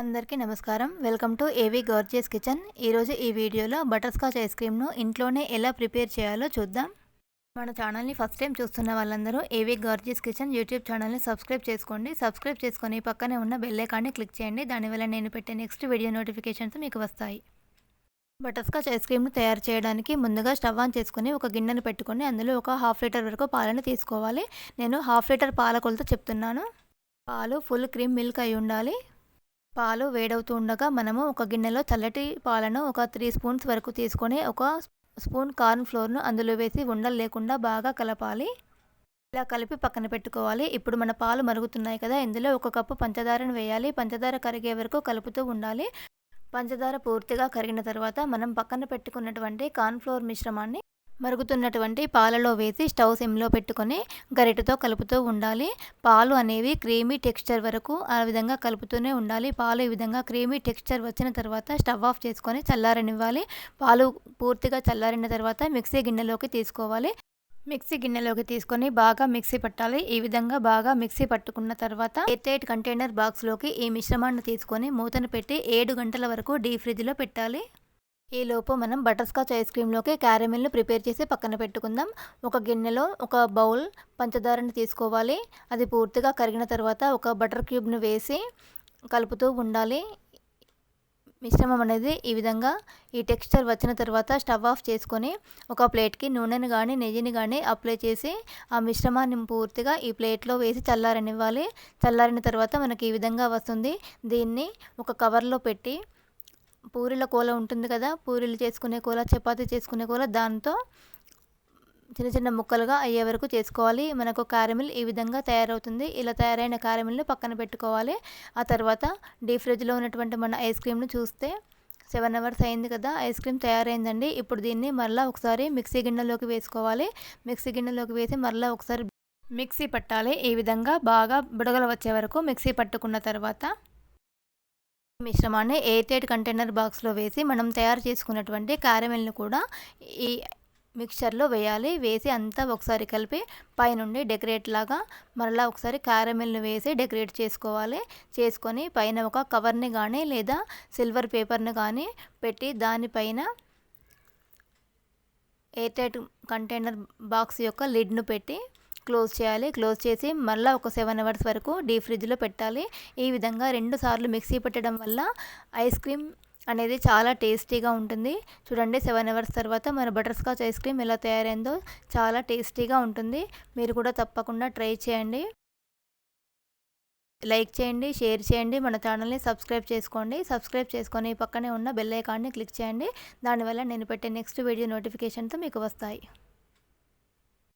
అందరికీ నమస్కారం. Welcome to AV gorgeous kitchen. ఈరోజు ఈ వీడియోలో బటర్ స్కాచ్ ఐస్ క్రీమ్ను ఇంట్లోనే ఎలా ప్రిపేర్ చేయాలో చూద్దాం. మన ఛానల్ని ఫస్ట్ టైం చూస్తున్న వాళ్ళందరూ ఏవీ గార్జియస్ కిచెన్ యూట్యూబ్ ఛానల్ని సబ్స్క్రైబ్ చేసుకోండి. సబ్స్క్రైబ్ చేసుకొని పక్కనే ఉన్న బెల్ ఐకాన్ని క్లిక్ చేయండి. దానివల్ల నేను పెట్టే నెక్స్ట్ వీడియో నోటిఫికేషన్స్ మీకు వస్తాయి. బటర్ స్కాచ్ ఐస్ క్రీమ్ను తయారు చేయడానికి ముందుగా స్టవ్ ఆన్ చేసుకొని ఒక గిన్నెను పెట్టుకొని అందులో ఒక హాఫ్ లీటర్ వరకు పాలను తీసుకోవాలి. నేను హాఫ్ లీటర్ పాల కొలత చెప్తున్నాను. పాలు ఫుల్ క్రీమ్ మిల్క్ అయి ఉండాలి. పాలు వేడవుతూ ఉండగా మనము ఒక గిన్నెలో చల్లటి పాలను ఒక త్రీ స్పూన్స్ వరకు తీసుకొని ఒక స్పూన్ కార్న్ ఫ్లోర్ను అందులో వేసి ఉండలు లేకుండా బాగా కలపాలి. ఇలా కలిపి పక్కన పెట్టుకోవాలి. ఇప్పుడు మన పాలు మరుగుతున్నాయి కదా ఇందులో ఒక కప్పు పంచదారను వేయాలి. పంచదార కరిగే వరకు కలుపుతూ ఉండాలి. పంచదార పూర్తిగా కరిగిన తర్వాత మనం పక్కన పెట్టుకున్నటువంటి కార్న్ఫ్లోర్ మిశ్రమాన్ని మరుగుతున్నటువంటి పాలలో వేసి స్టవ్ సిమ్లో పెట్టుకొని గరిటతో కలుపుతూ ఉండాలి. పాలు అనేవి క్రీమీ టెక్స్చర్ వరకు ఆ విధంగా కలుపుతూనే ఉండాలి. పాలు ఈ విధంగా క్రీమీ టెక్స్చర్ వచ్చిన తర్వాత స్టవ్ ఆఫ్ చేసుకొని చల్లారనివ్వాలి. పాలు పూర్తిగా చల్లారిన తర్వాత మిక్సీ గిన్నెలోకి తీసుకోవాలి. మిక్సీ గిన్నెలోకి తీసుకొని బాగా మిక్సీ పట్టాలి. ఈ విధంగా బాగా మిక్సీ పట్టుకున్న తర్వాత ఎయిట్ కంటైనర్ బాక్స్లోకి ఈ మిశ్రమాన్ని తీసుకొని మూతను పెట్టి ఏడు గంటల వరకు డీ ఫ్రిడ్జ్లో పెట్టాలి. ఈలోపు మనం బటర్ స్కాచ్ ఐస్ క్రీమ్లోకి క్యారమిల్ను ప్రిపేర్ చేసి పక్కన పెట్టుకుందాం. ఒక గిన్నెలో ఒక బౌల్ పంచదారని తీసుకోవాలి. అది పూర్తిగా కరిగిన తర్వాత ఒక బటర్ క్యూబ్ను వేసి కలుపుతూ ఉండాలి. మిశ్రమం అనేది ఈ విధంగా ఈ టెక్స్చర్ వచ్చిన తర్వాత స్టవ్ ఆఫ్ చేసుకొని ఒక ప్లేట్కి నూనెని కానీ నెయ్యిని కానీ అప్లై చేసి ఆ మిశ్రమాన్ని పూర్తిగా ఈ ప్లేట్లో వేసి చల్లారనివ్వాలి. చల్లారిన తర్వాత మనకి ఈ విధంగా వస్తుంది. దీన్ని ఒక కవర్లో పెట్టి పూరీల కూల ఉంటుంది కదా పూరీలు చేసుకునే కూల చపాతీ చేసుకునే కూల దాంతో చిన్న చిన్న ముక్కలుగా అయ్యే వరకు చేసుకోవాలి. మనకు కారమిల్ ఈ విధంగా తయారవుతుంది. ఇలా తయారైన కారమిల్ని పక్కన పెట్టుకోవాలి. ఆ తర్వాత డీప్ ఫ్రిడ్జ్లో ఉన్నటువంటి మన ఐస్ క్రీమ్ను చూస్తే సెవెన్ అవర్స్ అయింది కదా ఐస్ క్రీమ్ తయారైందండి. ఇప్పుడు దీన్ని మరలా ఒకసారి మిక్సీ గిన్నెలోకి వేసుకోవాలి. మిక్సీ గిన్నెలోకి వేసి మరలా ఒకసారి మిక్సీ పట్టాలి. ఈ విధంగా బాగా బుడగలు వచ్చే వరకు మిక్సీ పట్టుకున్న తర్వాత మిశ్రమాన్ని ఎయిట్ కంటైనర్ బాక్స్లో వేసి మనం తయారు చేసుకున్నటువంటి క్యారమెల్ని కూడా ఈ మిక్చర్లో వేయాలి. వేసి అంతా ఒకసారి కలిపి పైనుండి డెకరేట్ లాగా మరలా ఒకసారి క్యారమెల్ని వేసి డెకరేట్ చేసుకోవాలి. చేసుకొని పైన ఒక కవర్ని కానీ లేదా సిల్వర్ పేపర్ని కానీ పెట్టి దానిపైన ఎయిట్ కంటైనర్ బాక్స్ యొక్క లిడ్ను పెట్టి క్లోజ్ చేయాలి. క్లోజ్ చేసి మళ్ళీ ఒక సెవెన్ అవర్స్ వరకు డీప్ ఫ్రిడ్జ్లో పెట్టాలి. ఈ విధంగా రెండు సార్లు మిక్సీ పెట్టడం వల్ల ఐస్ క్రీమ్ అనేది చాలా టేస్టీగా ఉంటుంది. చూడండి సెవెన్ అవర్స్ తర్వాత మన బటర్ స్కాచ్ ఐస్ క్రీమ్ ఎలా తయారైందో చాలా టేస్టీగా ఉంటుంది. మీరు కూడా తప్పకుండా ట్రై చేయండి. లైక్ చేయండి షేర్ చేయండి. మన ఛానల్ని సబ్స్క్రైబ్ చేసుకోండి. సబ్స్క్రైబ్ చేసుకొని పక్కనే ఉన్న బెల్ ఐకాన్ని క్లిక్ చేయండి. దానివల్ల నేను పెట్టే నెక్స్ట్ వీడియో నోటిఫికేషన్తో మీకు వస్తాయి.